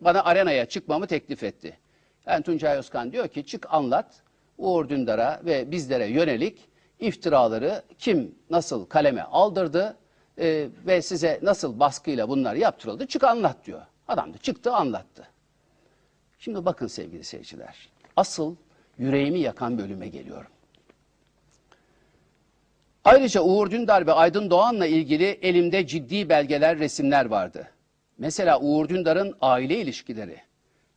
Bana arenaya çıkmamı teklif etti. Yani Tuncay Özkan diyor ki çık anlat Uğur Dündar'a ve bizlere yönelik iftiraları kim nasıl kaleme aldırdı e, ve size nasıl baskıyla bunlar yaptırıldı çık anlat diyor. Adam da çıktı anlattı. Şimdi bakın sevgili seyirciler. Asıl yüreğimi yakan bölüme geliyorum. Ayrıca Uğur Dündar ve Aydın Doğan'la ilgili elimde ciddi belgeler, resimler vardı. Mesela Uğur Dündar'ın aile ilişkileri,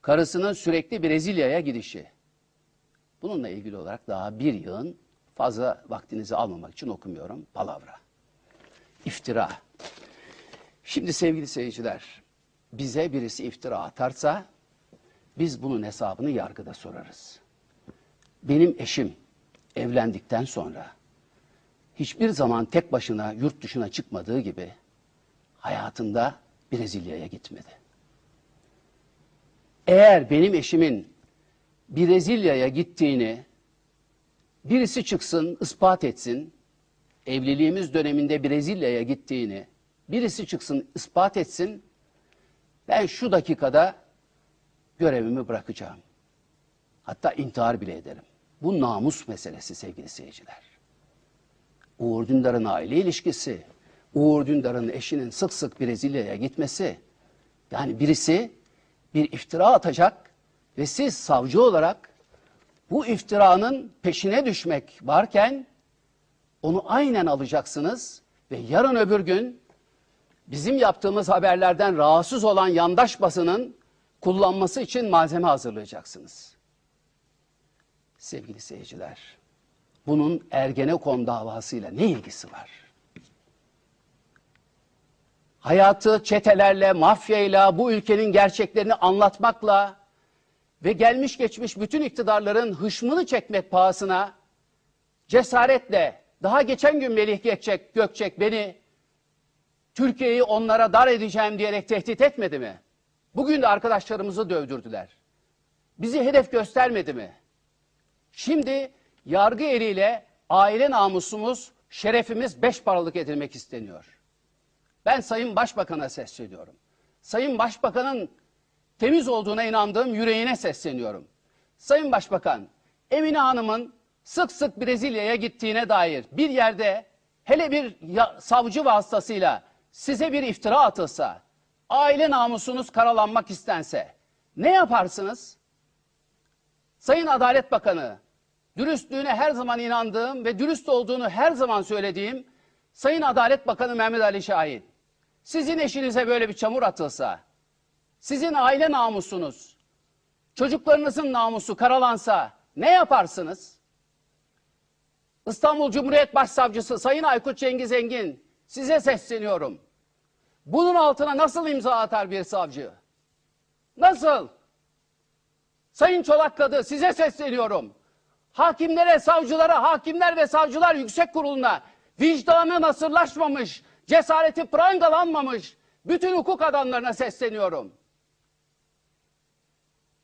karısının sürekli Brezilya'ya gidişi. Bununla ilgili olarak daha bir yığın fazla vaktinizi almamak için okumuyorum. Palavra. İftira. Şimdi sevgili seyirciler, bize birisi iftira atarsa biz bunun hesabını yargıda sorarız. Benim eşim evlendikten sonra hiçbir zaman tek başına yurt dışına çıkmadığı gibi hayatında Brezilya'ya gitmedi. Eğer benim eşimin Brezilya'ya gittiğini birisi çıksın ispat etsin, evliliğimiz döneminde Brezilya'ya gittiğini birisi çıksın ispat etsin, ben şu dakikada görevimi bırakacağım. Hatta intihar bile ederim. Bu namus meselesi sevgili seyirciler. Uğur Dündar'ın aile ilişkisi, Uğur Dündar'ın eşinin sık sık Brezilya'ya gitmesi, yani birisi bir iftira atacak ve siz savcı olarak bu iftiranın peşine düşmek varken onu aynen alacaksınız ve yarın öbür gün bizim yaptığımız haberlerden rahatsız olan yandaş basının kullanması için malzeme hazırlayacaksınız. Sevgili seyirciler, bunun Ergenekon davasıyla ne ilgisi var? Hayatı çetelerle, mafyayla, bu ülkenin gerçeklerini anlatmakla ve gelmiş geçmiş bütün iktidarların hışmını çekmek pahasına cesaretle daha geçen gün Melih Gökçek, Gökçek beni Türkiye'yi onlara dar edeceğim diyerek tehdit etmedi mi? Bugün de arkadaşlarımızı dövdürdüler. Bizi hedef göstermedi mi? Şimdi yargı eliyle aile namusumuz, şerefimiz beş paralık edilmek isteniyor. Ben Sayın Başbakan'a sesleniyorum. Sayın Başbakan'ın temiz olduğuna inandığım yüreğine sesleniyorum. Sayın Başbakan, Emine Hanım'ın sık sık Brezilya'ya gittiğine dair bir yerde hele bir savcı vasıtasıyla size bir iftira atılsa, aile namusunuz karalanmak istense ne yaparsınız? Sayın Adalet Bakanı, dürüstlüğüne her zaman inandığım ve dürüst olduğunu her zaman söylediğim Sayın Adalet Bakanı Mehmet Ali Şahin, sizin eşinize böyle bir çamur atılsa, sizin aile namusunuz, çocuklarınızın namusu karalansa ne yaparsınız? İstanbul Cumhuriyet Başsavcısı Sayın Aykut Cengiz Engin size sesleniyorum. Bunun altına nasıl imza atar bir savcı? Nasıl? Sayın Çolak Kadı size sesleniyorum. Hakimlere, savcılara, hakimler ve savcılar yüksek kuruluna vicdanı nasırlaşmamış, cesareti prangalanmamış bütün hukuk adamlarına sesleniyorum.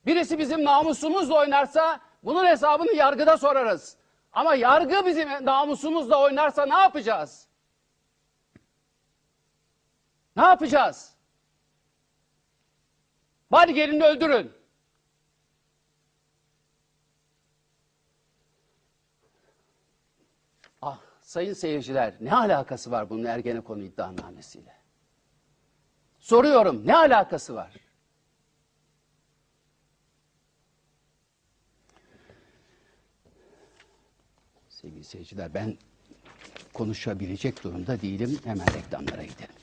Birisi bizim namusumuzla oynarsa bunun hesabını yargıda sorarız. Ama yargı bizim namusumuzla oynarsa ne yapacağız? Ne yapacağız? Bari gelin öldürün. Ah sayın seyirciler ne alakası var bunun Ergenekon iddianamesiyle? Soruyorum ne alakası var? Sevgili seyirciler ben konuşabilecek durumda değilim. Hemen reklamlara gidelim.